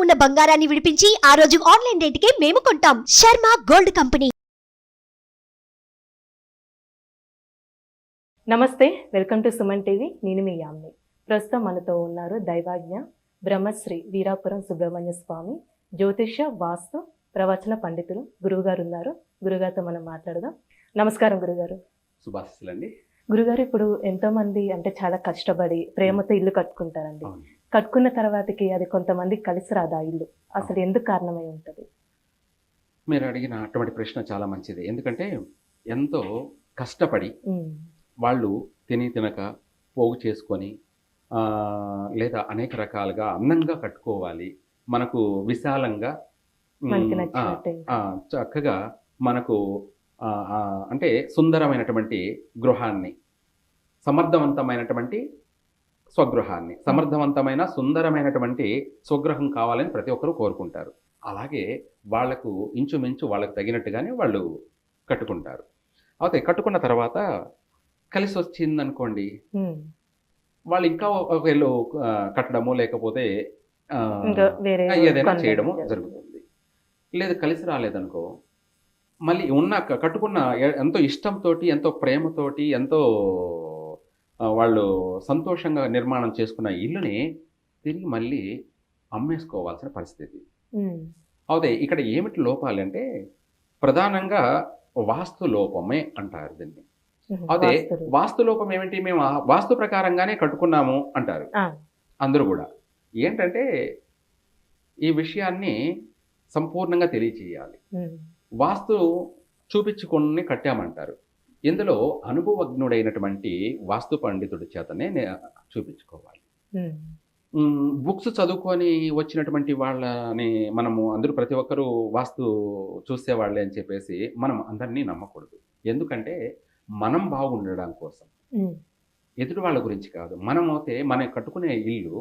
ఉన్న బంగారాన్ని విడిపించి ఆ రోజు ఆన్లైన్ రేటుకే మేము కొంటాం. Sharma gold company. నమస్తే వెల్కమ్ టు సుమన్ టీవీ. నేను మీ యామ్ని. ప్రస్తుతం మనతో ఉన్నారు దైవాజ్ఞ బ్రహ్మశ్రీ వీరాపురం సుబ్రహ్మణ్య స్వామి జ్యోతిష వాస్తు ప్రవచన పండితులు గురువుగారు ఉన్నారు. గురుగారితో మనం మాట్లాడదాం. నమస్కారం గురుగారు. శుభాశిస్సులండి. గురుగారు ఇప్పుడు ఎంతో మంది అంటే చాలా కష్టపడి ప్రేమతో ఇల్లు కట్టుకుంటారండి. అవును. కట్టుకున్న తర్వాతకి అది కొంతమంది కలిసి రాదు ఇల్లు? అసలు ఎందుకు కారణమై ఉంటుంది? మీరు అడిగిన అటువంటి ప్రశ్న చాలా మంచిది. ఎందుకంటే ఎంతో కష్టపడి వాళ్ళు తిని తినక పోగు చేసుకొని లేదా అనేక రకాలుగా అందంగా కట్టుకోవాలి. మనకు విశాలంగా చక్కగా మనకు అంటే సుందరమైనటువంటి గృహాన్ని సమర్థవంతమైనటువంటి స్వగృహాన్ని. సమర్థవంతమైన సుందరమైనటువంటి స్వగృహం కావాలని ప్రతి ఒక్కరూ కోరుకుంటారు. అలాగే వాళ్ళకు ఇంచుమించు వాళ్ళకు తగినట్టుగానే వాళ్ళు కట్టుకుంటారు. అయితే కట్టుకున్న తర్వాత కలిసి వచ్చింది అనుకోండి వాళ్ళు ఇంకా ఒక ఇల్లు ఆ, కట్టడము లేకపోతే ఏదైనా చేయడము జరుగుతుంది. లేదు కలిసి రాలేదనుకో మళ్ళీ ఉన్న కట్టుకున్న ఎంతో ఇష్టంతో ఎంతో ప్రేమతోటి ఎంతో వాళ్ళు సంతోషంగా నిర్మాణం చేసుకున్న ఇల్లుని తిరిగి మళ్ళీ అమ్మేసుకోవాల్సిన పరిస్థితి. అవుతే ఇక్కడ ఏమిటి లోపాలు అంటే ప్రధానంగా వాస్తు లోపమే అంటారు దీన్ని. అదే వాస్తు. లోపం. ఏమిటి? మేము వాస్తు ప్రకారంగానే కట్టుకున్నాము అంటారు. అందరూ కూడా. ఏంటంటే ఈ విషయాన్ని సంపూర్ణంగా తెలియచేయాలి. వాస్తు చూపించుకొని కట్టామంటారు. ఇందులో అనుభవజ్ఞుడైనటువంటి వాస్తు పండితుడి చేతనే చూపించుకోవాలి. బుక్స్ చదువుకొని వచ్చినటువంటి వాళ్ళని మనము అందరూ ప్రతి ఒక్కరూ వాస్తు చూసేవాళ్ళే అని చెప్పేసి మనం అందరినీ నమ్మకూడదు. ఎందుకంటే మనం బాగుండడం కోసం. ఎదుటి వాళ్ళ గురించి కాదు. మనం అయితే మనం కట్టుకునే ఇల్లు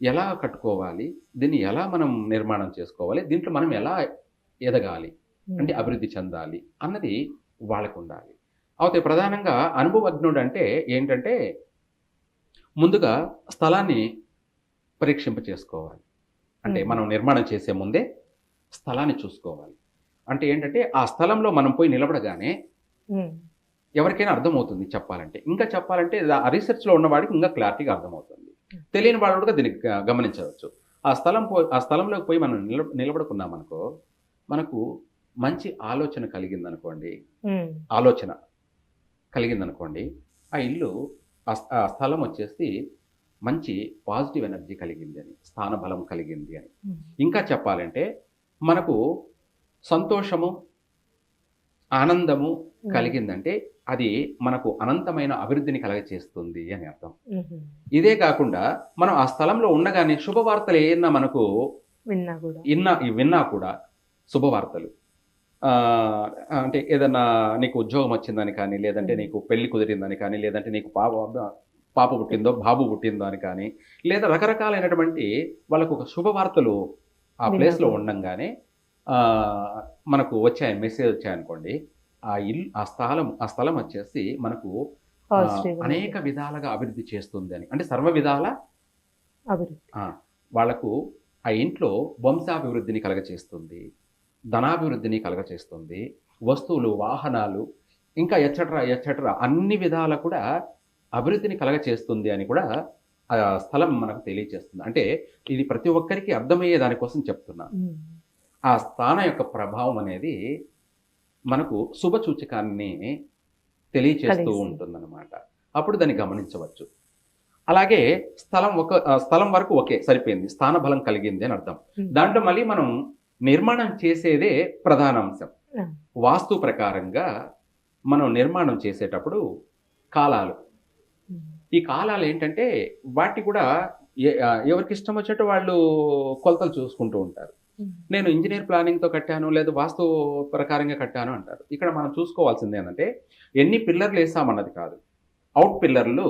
ఎలా కట్టుకోవాలి దీన్ని ఎలా మనం నిర్మాణం చేసుకోవాలి దీంట్లో మనం ఎలా ఎదగాలి. అంటే అభివృద్ధి చెందాలి అన్నది వాళ్ళకు ఉండాలి అయితే ప్రధానంగా అనుభవజ్ఞుడు అంటే ఏంటంటే ముందుగా స్థలాన్ని పరీక్షింప చేసుకోవాలి అంటే. మనం నిర్మాణం చేసే ముందే స్థలాన్ని చూసుకోవాలి. అంటే ఏంటంటే ఆ స్థలంలో మనం పోయి నిలబడగానే ఎవరికైనా అర్థమవుతుంది చెప్పాలంటే. ఇంకా చెప్పాలంటే ఆ రీసెర్చ్లో ఉన్నవాడికి ఇంకా క్లారిటీగా అర్థమవుతుంది. తెలియని వాళ్ళు కూడా దీనికి గమనించవచ్చు. ఆ స్థలం పో ఆ స్థలంలోకి పోయి మనం నిల నిలబడుకున్నాం అనుకో మనకు మంచి ఆలోచన కలిగిందనుకోండి. ఆలోచన. కలిగిందనుకోండి ఆ ఇల్లు ఆ స్థ- ఆ స్థలం వచ్చేసి మంచి పాజిటివ్ ఎనర్జీ కలిగింది అని స్థాన బలం కలిగింది అని. ఇంకా చెప్పాలంటే మనకు సంతోషము ఆనందము కలిగిందంటే అది మనకు అనంతమైన అభివృద్ధిని కలగచేస్తుంది అని అర్థం. ఇదే కాకుండా మనం ఆ స్థలంలో ఉండగానే శుభవార్తలు ఏమన్నా మనకు విన్నా విన్నా కూడా శుభవార్తలు. అంటే ఏదన్నా నీకు ఉద్యోగం వచ్చిందని కానీ లేదంటే నీకు పెళ్ళి కుదిరిందని కానీ లేదంటే నీకు పాప పాప పుట్టిందో బాబు పుట్టిందో అని కానీ లేదా రకరకాలైనటువంటి వాళ్ళకు ఒక శుభవార్తలు ఆ ప్లేస్లో. ఉండంగానే మనకు వచ్చాయి మెసేజ్ వచ్చాయనుకోండి ఆ ఇల్లు ఆ స్థలం ఆ స్థలం వచ్చేసి మనకు అనేక విధాలుగా అభివృద్ధి చేస్తుంది అని. అంటే సర్వ విధాల అభివృద్ధి. వాళ్ళకు ఆ ఇంట్లో వంశాభివృద్ధిని కలగచేస్తుంది. ధనాభివృద్ధిని కలగచేస్తుంది. వస్తువులు వాహనాలు ఇంకా ఎచ్చట్రా ఎచ్చట్రా అన్ని విధాల కూడా అభివృద్ధిని కలగచేస్తుంది అని కూడా ఆ స్థలం మనకు తెలియచేస్తుంది. అంటే ఇది ప్రతి ఒక్కరికి అర్థమయ్యే దానికోసం చెప్తున్నాను ఆ స్థానం యొక్క ప్రభావం అనేది మనకు శుభ సూచకాన్ని తెలియచేస్తూ. ఉంటుందన్నమాట. అప్పుడు దాన్ని గమనించవచ్చు. అలాగే స్థలం ఒక స్థలం వరకు ఓకే సరిపోయింది. స్థాన బలం కలిగింది అని అర్థం. దాంట్లో మళ్ళీ మనం నిర్మాణం చేసేదే ప్రధాన అంశం. వాస్తు ప్రకారంగా మనం నిర్మాణం చేసేటప్పుడు కాలాలు. ఈ కాలాలు ఏంటంటే వాటి కూడా ఎవరికి ఇష్టం వచ్చినట్టు వాళ్ళు కొలతలు చూసుకుంటూ ఉంటారు. నేను ఇంజనీర్ ప్లానింగ్తో కట్టాను లేదా వాస్తు ప్రకారంగా కట్టాను అంటారు. ఇక్కడ మనం చూసుకోవాల్సింది ఏంటంటే ఎన్ని పిల్లర్లు వేసామన్నది కాదు. అవుట్ పిల్లర్లు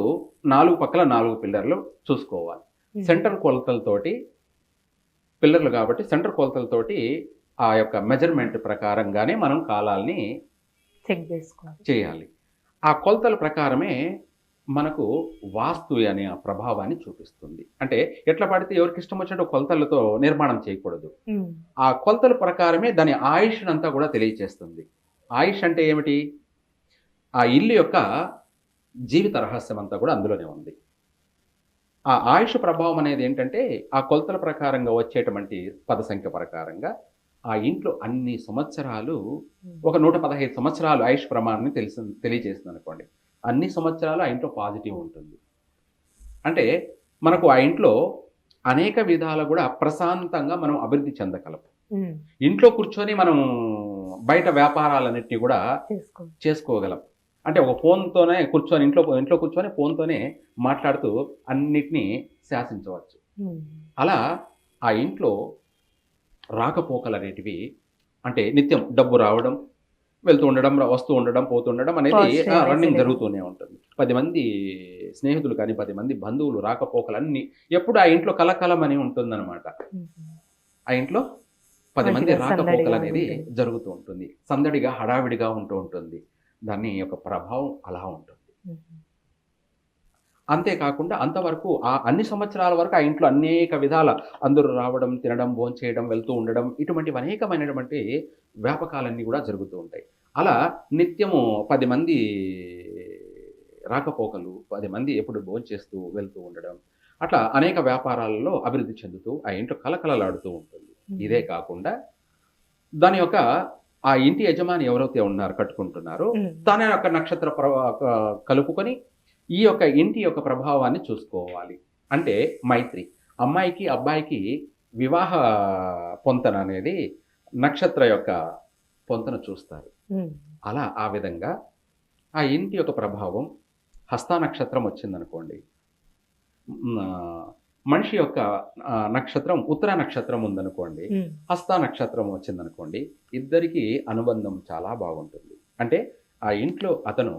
నాలుగు పక్కల నాలుగు పిల్లర్లు చూసుకోవాలి. సెంటర్ కొలతలతోటి పిల్లర్లు కాబట్టి సెంటర్ కొలతలతోటి ఆ యొక్క మెజర్మెంట్ ప్రకారంగానే మనం కాలాల్ని చెక్ చేసుకోవాలి. చేయాలి. ఆ కొలతల ప్రకారమే మనకు వాస్తు అనే ఆ ప్రభావాన్ని చూపిస్తుంది. అంటే ఎట్లా పడితే ఎవరికి ఇష్టం వచ్చినట్టు కొలతలతో నిర్మాణం చేయకూడదు. ఆ కొలతల ప్రకారమే దాని ఆయుష్నంతా కూడా తెలియచేస్తుంది. ఆయుష్ అంటే ఏమిటి? ఆ ఇల్లు యొక్క జీవిత రహస్యం అంతా కూడా అందులోనే ఉంది. ఆ ఆయుష్ ప్రభావం అనేది ఏంటంటే ఆ కొలతల ప్రకారంగా వచ్చేటువంటి పద సంఖ్య ప్రకారంగా ఆ ఇంట్లో అన్ని సంవత్సరాలు ఒక నూట పదహైదు సంవత్సరాలు ఆయుష్ ప్రమాణాన్ని తెలిసి తెలియజేస్తుంది అనుకోండి అన్ని సంవత్సరాలు ఆ ఇంట్లో పాజిటివ్ ఉంటుంది. అంటే మనకు ఆ ఇంట్లో అనేక విధాలు కూడా ప్రశాంతంగా మనం అభివృద్ధి చెందగలం ఇంట్లో కూర్చొని మనం బయట వ్యాపారాలన్నింటినీ కూడా చేసుకో చేసుకోగలం. అంటే ఒక ఫోన్తోనే కూర్చొని ఇంట్లో ఇంట్లో కూర్చొని ఫోన్తోనే మాట్లాడుతూ అన్నిటినీ శాసించవచ్చు. అలా ఆ ఇంట్లో రాకపోకలు అనేటివి అంటే నిత్యం డబ్బు రావడం వెళ్తూ ఉండడం వస్తూ ఉండడం పోతూ ఉండడం అనేది రన్నింగ్. జరుగుతూనే ఉంటుంది. పది మంది స్నేహితులు కానీ పది మంది బంధువులు రాకపోకలు అన్ని ఎప్పుడు ఆ ఇంట్లో కలకలం అని ఉంటుందన్నమాట. ఆ ఇంట్లో పది మంది రాకపోకలు అనేది. జరుగుతూ ఉంటుంది. సందడిగా హడావిడిగా ఉంటూ ఉంటుంది. దాని యొక్క ప్రభావం అలా ఉంటుంది. అంతేకాకుండా అంతవరకు ఆ అన్ని సంవత్సరాల వరకు ఆ ఇంట్లో అనేక విధాల అందరూ రావడం తినడం భోంచేయడం వెళ్తూ ఉండడం ఇటువంటివి అనేకమైనటువంటి వ్యాపకాలన్నీ కూడా జరుగుతూ ఉంటాయి. అలా నిత్యము పది మంది రాకపోకలు పది మంది ఎప్పుడు భోంచేస్తూ వెళ్తూ ఉండడం అట్లా అనేక వ్యాపారాలలో అభివృద్ధి చెందుతూ ఆ ఇంట్లో కలకలలాడుతూ ఉంటుంది. ఇదే కాకుండా దాని యొక్క ఆ ఇంటి యజమాని ఎవరైతే ఉన్నారు కట్టుకుంటున్నారో తన యొక్క నక్షత్ర కలుపుకొని ఈ యొక్క ఇంటి యొక్క ప్రభావాన్ని చూసుకోవాలి. అంటే మైత్రి. అమ్మాయికి అబ్బాయికి వివాహ పొంతన అనేది నక్షత్ర యొక్క పొంతన చూస్తారు. అలా ఆ విధంగా ఆ ఇంటి యొక్క ప్రభావం హస్త నక్షత్రం వచ్చిందనుకోండి. మనిషి యొక్క నక్షత్రం ఉత్తర నక్షత్రం ఉందనుకోండి హస్త నక్షత్రం వచ్చిందనుకోండి ఇద్దరికి అనుబంధం చాలా బాగుంటుంది. అంటే ఆ ఇంట్లో అతను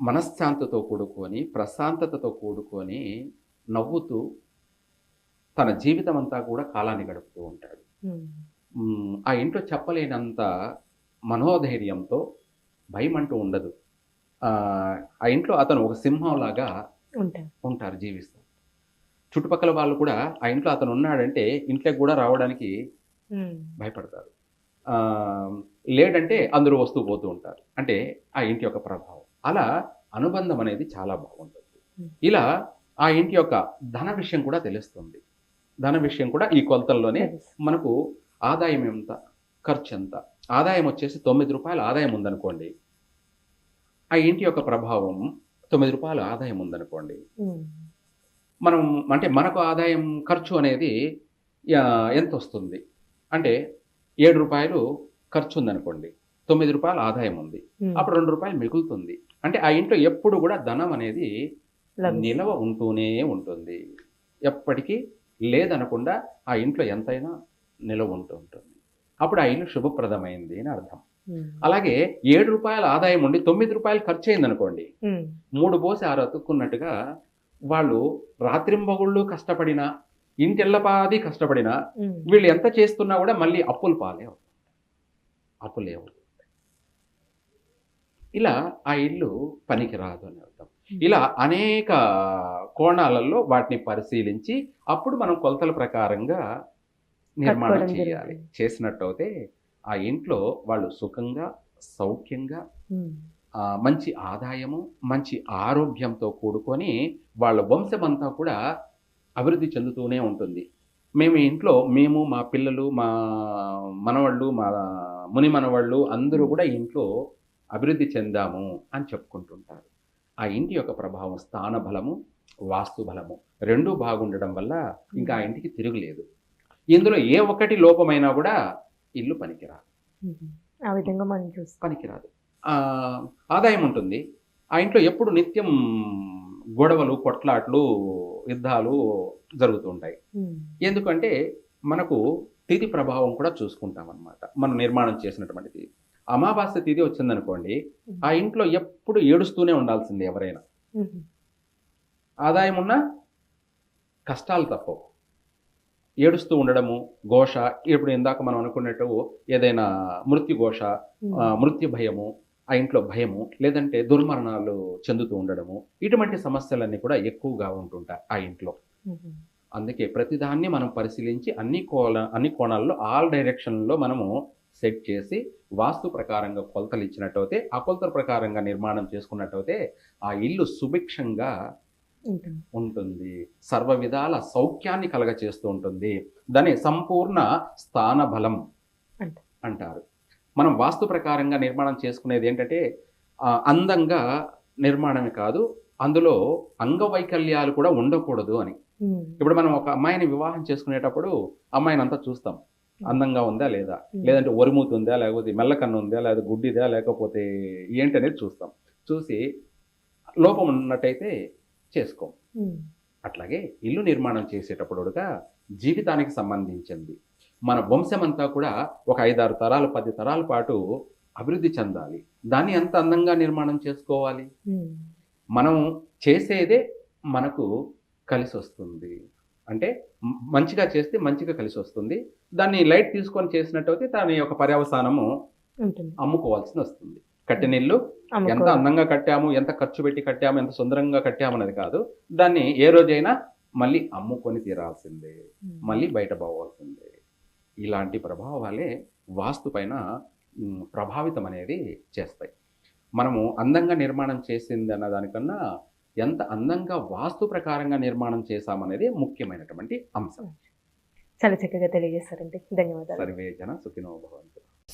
మనశ్శాంతితో కూడుకొని ప్రశాంతతతో కూడుకొని నవ్వుతూ తన జీవితం అంతా కూడా కాలాన్ని గడుపుతూ ఉంటాడు. ఆ ఇంట్లో చెప్పలేనంత మనోధైర్యంతో భయం అంటూ ఉండదు ఆ ఇంట్లో అతను ఒక సింహంలాగా ఉంటారు. ఉంటారు జీవిస్తారు. చుట్టుపక్కల వాళ్ళు కూడా ఆ ఇంట్లో అతను ఉన్నాడంటే ఇంట్లోకి కూడా రావడానికి భయపడతారు. లేడంటే అందరూ వస్తూ పోతూ ఉంటారు. అంటే ఆ ఇంటి యొక్క ప్రభావం. అలా అనుబంధం అనేది చాలా బాగుంటుంది. ఇలా ఆ ఇంటి యొక్క ధన విషయం కూడా తెలుస్తుంది. ధన విషయం కూడా ఈ కొలతల్లోనే. మనకు ఆదాయం ఎంత? ఖర్చు ఎంత? ఆదాయం వచ్చేసి తొమ్మిది రూపాయల ఆదాయం ఉందనుకోండి. ఆ ఇంటి యొక్క ప్రభావం తొమ్మిది రూపాయల ఆదాయం ఉందనుకోండి. మనం అంటే మనకు ఆదాయం ఖర్చు అనేది ఎంత వస్తుంది అంటే ఏడు రూపాయలు ఖర్చు ఉందనుకోండి. తొమ్మిది రూపాయల ఆదాయం ఉంది. అప్పుడు రెండు రూపాయలు మిగులుతుంది. అంటే ఆ ఇంట్లో ఎప్పుడు కూడా ధనం అనేది. నిలవ ఉంటూనే ఉంటుంది. ఎప్పటికీ లేదనకుండా ఆ ఇంట్లో ఎంతైనా నిలవ ఉంటూ ఉంటుంది. అప్పుడు ఆ ఇల్లు శుభప్రదమైంది అని అర్థం. అలాగే ఏడు రూపాయల ఆదాయం ఉండి తొమ్మిది రూపాయలు ఖర్చు అయింది అనుకోండి మూడు పోసి ఆరు అతుక్కున్నట్టుగా వాళ్ళు రాత్రింబగుళ్ళు కష్టపడినా ఇంటిల్లపాది కష్టపడినా వీళ్ళు ఎంత చేస్తున్నా కూడా మళ్ళీ అప్పులు పాలే అప్పులే అవుతాయి ఇలా ఆ ఇల్లు పనికిరాదు అని అర్థం. ఇలా అనేక కోణాలలో వాటిని పరిశీలించి అప్పుడు మనం కొలతల ప్రకారంగా నిర్మాణం చేయాలి. చేసినట్టు అయితే ఆ ఇంట్లో వాళ్ళు సుఖంగా సౌఖ్యంగా మంచి ఆదాయము మంచి ఆరోగ్యంతో కూడుకొని వాళ్ళ వంశమంతా కూడా అభివృద్ధి చెందుతూనే ఉంటుంది. మేము ఇంట్లో మేము మా పిల్లలు మా మనవాళ్ళు మా ముని మనవాళ్ళు అందరూ కూడా ఇంట్లో అభివృద్ధి చెందాము అని చెప్పుకుంటుంటారు. ఆ ఇంటి యొక్క ప్రభావం స్థాన బలము వాస్తు బలము రెండూ బాగుండడం వల్ల ఇంకా ఆ ఇంటికి తిరుగులేదు. ఇందులో ఏ ఒక్కటి లోపమైనా కూడా ఇల్లు పనికిరాదు. ఆ విధంగా మనం చూస్తాం. పనికిరాదు. ఆదాయం ఉంటుంది. ఆ ఇంట్లో ఎప్పుడు నిత్యం గొడవలు కొట్లాట్లు యుద్ధాలు జరుగుతూ ఉంటాయి. ఉమ్, ఎందుకంటే మనకు తిథి ప్రభావం కూడా చూసుకుంటాం అనమాట మనం నిర్మాణం చేసినటువంటి తిథి అమావాస్య తిథి వచ్చిందనుకోండి ఆ ఇంట్లో ఎప్పుడు ఏడుస్తూనే ఉండాల్సిందే ఎవరైనా. ఆదాయం ఉన్నా కష్టాలు తప్పవు. ఏడుస్తూ ఉండడము ఘోష ఇప్పుడు ఇందాక మనం అనుకున్నట్టు ఏదైనా మృత్యు ఘోష మృత్యు భయము ఆ ఇంట్లో భయము లేదంటే దుర్మరణాలు చెందుతూ ఉండడము ఇటువంటి సమస్యలన్నీ కూడా ఎక్కువగా ఉంటుంటాయి ఆ ఇంట్లో. అందుకే ప్రతిదాన్ని మనం పరిశీలించి అన్ని కోణ అన్ని కోణాల్లో ఆల్ డైరెక్షన్లో మనము సెట్ చేసి వాస్తు ప్రకారంగా కొలతలు ఇచ్చినట్టయితే ఆ కొలతల ప్రకారంగా నిర్మాణం చేసుకున్నట్టయితే ఆ ఇల్లు సుభిక్షంగా ఉంటుంది. సర్వ విధాల సౌఖ్యాన్ని కలగచేస్తూ ఉంటుంది. దాన్ని సంపూర్ణ స్థాన బలం అంట. అంటారు. మనం వాస్తు ప్రకారంగా నిర్మాణం చేసుకునేది ఏంటంటే అందంగా నిర్మాణమే కాదు అందులో అంగవైకల్యాలు కూడా ఉండకూడదు అని. ఇప్పుడు మనం ఒక అమ్మాయిని వివాహం చేసుకునేటప్పుడు అమ్మాయిని అంతా చూస్తాం అందంగా ఉందా లేదా. లేదంటే ఒరిమూతి ఉందా? లేకపోతే మెల్లకన్ను ఉందా? లేదా గుడ్డిదా? లేకపోతే ఏంటి అనేది చూస్తాం. చూసి లోపం ఉన్నట్టయితే చేసుకోం. అట్లాగే ఇల్లు నిర్మాణం చేసేటప్పుడుగా జీవితానికి సంబంధించింది. మన వంశమంతా కూడా ఒక ఐదారు తరాలు పది తరాల పాటు అభివృద్ధి చెందాలి. దాన్ని ఎంత అందంగా నిర్మాణం చేసుకోవాలి. మనం చేసేదే మనకు కలిసి వస్తుంది అంటే మంచిగా చేస్తే మంచిగా కలిసి వస్తుంది దాన్ని లైట్ తీసుకొని చేసినట్టయితే దాని యొక్క పర్యవసానము అమ్ముకోవాల్సి వస్తుంది కట్టిన ఇల్లు ఎంత. అందంగా కట్టాము ఎంత ఖర్చు పెట్టి కట్టాము ఎంత సుందరంగా కట్టాము అనేది కాదు. దాన్ని ఏ రోజైనా మళ్ళీ అమ్ముకొని తీరాల్సిందే. మళ్ళీ బయట పోవాల్సిందే. ఇలాంటి ప్రభావాలే వాస్తు పైన ప్రభావితం అనేది చేస్తాయి. మనము అందంగా నిర్మాణం చేసింది అన్న దానికన్నా ఎంత అందంగా వాస్తు ప్రకారంగా నిర్మాణం చేశామనేది ముఖ్యమైనటువంటి అంశం. చాలా చక్కగా తెలియజేస్తారండి ధన్యవాదాలు. సర్వే జన సుఖినో భవంతు.